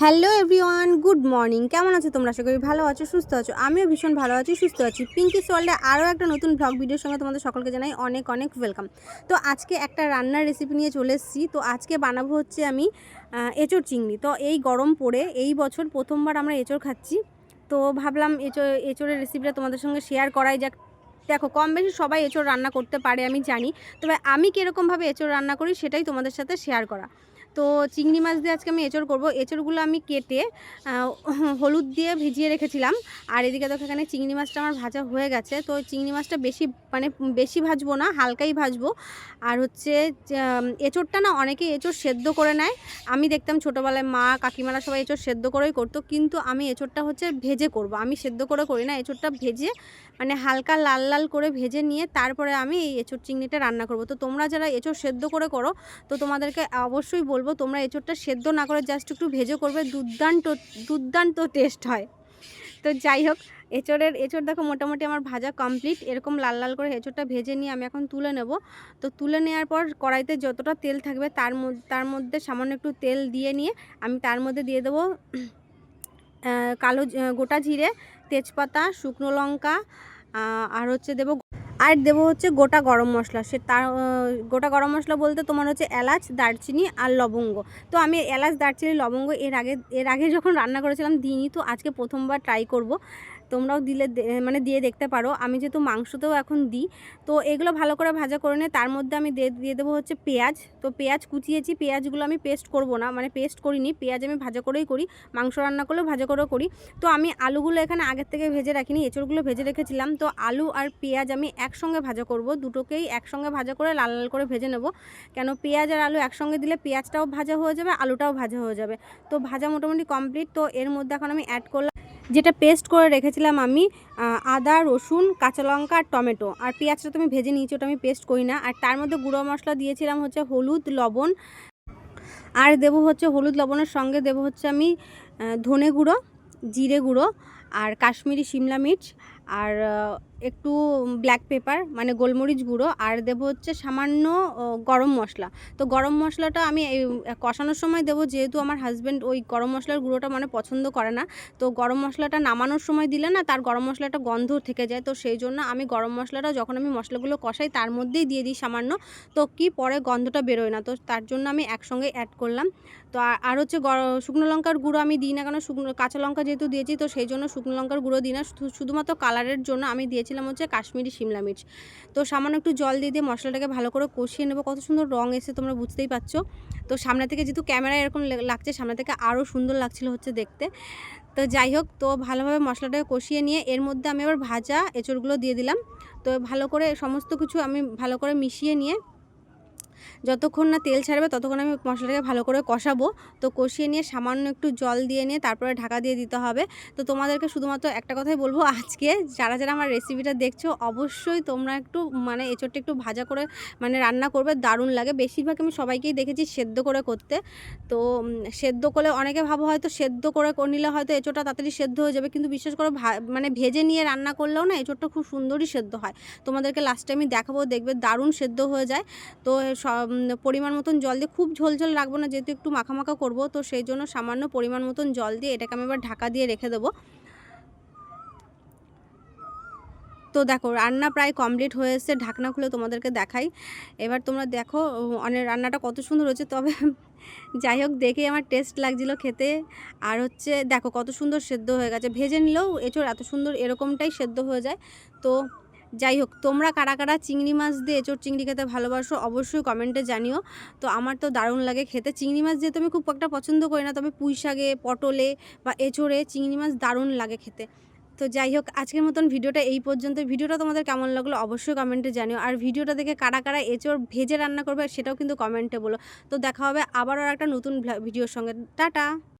Hello everyone, good morning. কেমন আছো তোমরা? আশা করি ভালো আছো, সুস্থ আছো। আমিও ভীষণ ভালো আছি, সুস্থ আছি। পিঙ্কি ওয়ার্ল্ডে আরও একটা নতুন ব্লগ ভিডিওর সঙ্গে তোমাদের সকলকে জানাই অনেক অনেক ওয়েলকাম তো আজকে একটা রান্নার রেসিপি নিয়ে চলে এসেছি। তো আজকে বানাবো হচ্ছে আমি এঁচোড় চিংড়ি। তো এই গরম পড়ে, এই বছর প্রথমবার আমরা এঁচোড় খাচ্ছি। তো ভাবলাম এঁচোড় এঁচোড়ের রেসিপিটা তোমাদের সঙ্গে শেয়ার করাই যাক। দেখো, কম বেশি সবাই এঁচোড় রান্না করতে পারে, আমি জানি। তবে আমি কীরকমভাবে এঁচোড় রান্না করি সেটাই তোমাদের সাথে শেয়ার করা। তো চিংড়ি মাছ দিয়ে আজকে আমি এঁচড় করব। এঁচড়গুলো আমি কেটে হলুদ দিয়ে ভিজিয়ে রেখেছিলাম। আর এদিকে দেখো এখানে চিংড়ি মাছটা আমার ভাজা হয়ে গেছে। তো চিংড়ি মাছটা বেশি মানে বেশি ভাজবো না, হালকাই ভাজবো। আর হচ্ছে এঁচড়টা না অনেকে এঁচড় সেদ্ধ করে নেয়। আমি দেখতাম ছোটোবেলায় মা, কাকিমারা সবাই এঁচড় সেদ্ধ করেই করতো। কিন্তু আমি এঁচড়টা হচ্ছে ভেজে করব। আমি সেদ্ধ করে করি না, এঁচড়টা ভেজে মানে হালকা লাল লাল করে ভেজে নিয়ে তারপরে আমি এই এঁচড় চিংড়িটা রান্না করব। তো তোমরা যারা এঁচড় সেদ্ধ করে করো, তো তোমাদেরকে অবশ্যই বলব তোমরা এঁচড়টা সেদ্ধ না করে জাস্ট একটু ভেজে করবে, দুর্দান্ত দুর্দান্ত টেস্ট হয়। তো যাই হোক, এঁচড়ের, এঁচড় দেখো মোটামুটি আমার ভাজা কমপ্লিট এরকম লাল লাল করে এঁচড়টা ভেজে নিয়ে আমি এখন তুলে নেব। তো তুলে নেওয়ার পর কড়াইতে যতটা তেল থাকবে তার তার মধ্যে সামান্য একটু তেল দিয়ে নিয়ে আমি তার মধ্যে দিয়ে দেবো কালো গোটা জিরে, তেজপাতা, শুকনো লঙ্কা আর হচ্ছে দেবো আর দেবো হচ্ছে গোটা গরম মশলা। সে তার গোটা গরম মশলা বলতে তোমার হচ্ছে এলাচ, দারচিনি আর লবঙ্গ। তো আমি এলাচ, দারচিনি, লবঙ্গ এর আগে এর আগে যখন রান্না করেছিলাম দিইনি, তো আজকে প্রথমবার ট্রাই করব। তোমরাও দিলে মানে দিয়ে দেখতে পারো। আমি যেহেতু মাংসতেও এখন দিই, তো এগুলো ভালো করে ভাজা করে নিয়ে তার মধ্যে আমি দিয়ে দেবো হচ্ছে পেঁয়াজ। তো পেঁয়াজ কুচিয়েছি, পেঁয়াজগুলো আমি পেস্ট করব না মানে পেস্ট করিনি। পেঁয়াজ আমি ভাজা করেই করি, মাংস রান্না করলেও ভাজা করেও করি। তো আমি আলুগুলো এখানে আগের থেকে ভেজে রাখিনি, এঁচড়গুলো ভেজে রেখেছিলাম। তো আলু আর পেঁয়াজ আমি একসঙ্গে ভাজা করব। দুটোকেই একসঙ্গে ভাজা করে লাল লাল করে ভেজে নেব। কেন পেঁয়াজ আর আলু একসঙ্গে দিলে পেঁয়াজটাও ভাজা হয়ে যাবে, আলুটাও ভাজা হয়ে যাবে। তো ভাজা মোটামুটি কমপ্লিট তো এর মধ্যে এখন আমি অ্যাড করলাম যেটা পেস্ট করে রেখেছিলাম আমি আদা, রসুন, কাঁচা লঙ্কা আর টমেটো। আর পেঁয়াজটা তো আমি ভেজে নিয়েছি, ওটা আমি পেস্ট করি না। আর তার মধ্যে গুঁড়ো মশলা দিয়েছিলাম হচ্ছে হলুদ, লবণ। আর দেবো হচ্ছে হলুদ, লবণের সঙ্গে দেবো হচ্ছে আমি ধনে গুঁড়ো, জিরে গুঁড়ো। আর কাশ্মীরি শিমলা মির্চ, আর একটু ব্ল্যাক পেপার মানে গোলমরিচ গুঁড়ো, আর দেবো হচ্ছে সামান্য গরম মশলা। তো গরম মশলাটা আমি কষানোর সময় দেবো, যেহেতু আমার হাজব্যান্ড ওই গরম মশলার গুঁড়োটা মানে পছন্দ করে না। তো গরম মশলাটা নামানোর সময় দিলে না, তার গরম মশলাটা গন্ধ থেকে যায়। তো সেই জন্য আমি গরম মশলাটা যখন আমি মশলাগুলো কষাই, তার মধ্যেই দিয়ে দিই সামান্য। তো কি পরে গন্ধটা বেরোয় না। তো তার জন্য আমি একসঙ্গে অ্যাড করলাম। তো আর- হচ্ছে শুকনো লঙ্কার গুঁড়ো আমি দিই না কেন? শুকনো, কাঁচা লঙ্কা যেহেতু দিয়েছি, তো সেই জন্য শুকনো লঙ্কার গুঁড়ো দিই না। শুধুমাত্র কালারের জন্য আমি দিয়েছিলাম হচ্ছে কাশ্মীরি শিমলা মির্চ। তো সামান্য একটু জল দিয়ে দিয়ে মশলাটাকে ভালো করে কষিয়ে নেব। কত সুন্দর রং এসে তোমরা বুঝতেই পারছ। তো সামনে থেকে যেহেতু ক্যামেরায় এরকম লাগছে, সামনে থেকে আরও সুন্দর লাগছিল হচ্ছে দেখতে। তো যাই হোক, তো ভালোভাবে মশলাটাকে কষিয়ে নিয়ে এর মধ্যে আমি আবার ভাজা এঁচড়গুলো দিয়ে দিলাম। তো ভালো করে সমস্ত কিছু আমি ভালো করে মিশিয়ে নিয়ে যতক্ষণ না তেল ছাড়বে ততক্ষণ আমি মশলাটাকে ভালো করে কষাবো। তো কষিয়ে নিয়ে সামান্য একটু জল দিয়ে নিয়ে তারপরে ঢাকা দিয়ে দিতে হবে। তো তোমাদেরকে শুধুমাত্র একটা কথাই বলব, আজকে যারা যারা আমার রেসিপিটা দেখছ, অবশ্যই তোমরা একটু মানে এঁচোড়টা একটু ভাজা করে মানে রান্না করবে, দারুণ লাগে। বেশিরভাগ আমি সবাইকেই দেখেছি সেদ্ধ করে করতে। তো সেদ্ধ করলে অনেকে ভাবো হয়তো সেদ্ধ করে করে নিলে হয়তো এঁচোড়টা তাড়াতাড়ি সেদ্ধ হয়ে যাবে। কিন্তু বিশেষ করে মানে ভেজে নিয়ে রান্না করলেও না এঁচোড়টা খুব সুন্দরই সেদ্ধ হয়। তোমাদেরকে লাস্টে আমি দেখাবো, দেখবে দারুণ সেদ্ধ হয়ে যায়। তো সব পরিমাণ মতন জল দিয়ে খুব ঝোল ঝোল রাখব না, যেহেতু একটু মাখা মাখা করব, তো সেই জন্য সামান্য পরিমাণ মতন জল দিয়ে এটাকে আমি এবার ঢাকা দিয়ে রেখে দেবো। তো দেখো, রান্না প্রায় কমপ্লিট হয়ে ঢাকনা খুলে তোমাদেরকে দেখাই। এবার তোমরা দেখো অনেক রান্নাটা কত সুন্দর হয়েছে, তবে যাই হোক, দেখে আমার টেস্ট লাগছিল খেতে। আর হচ্ছে, দেখো কত সুন্দর সেদ্ধ হয়ে গেছে, ভেজে নিলেও এঁচোড় এত সুন্দর এরকমটাই সেদ্ধ হয়ে যায়। তো যাই হোক, তোমরা কারা কারা চিংড়ি মাছ দিয়ে এঁচোড় চিংড়ি খেতে ভালোবাসো অবশ্যই কমেন্টে জানিও। তো আমার তো দারুণ লাগে খেতে। চিংড়ি মাছ যেহেতু আমি খুব একটা পছন্দ করি না, তবে পুঁই শাকে, পটলে বা এঁচোড়ে চিংড়ি মাছ দারুণ লাগে খেতে। তো যাই হোক, আজকের মতন ভিডিওটা এই পর্যন্ত ভিডিওটা তোমাদের কেমন লাগল অবশ্যই কমেন্টে জানিও। আর ভিডিওটা দেখে কারা কারা এঁচোড় ভেজে রান্না করবে সেটাও কিন্তু কমেন্টে বলো। তো দেখা হবে আবারও একটা নতুন ভিডিওর সঙ্গে। টাটা!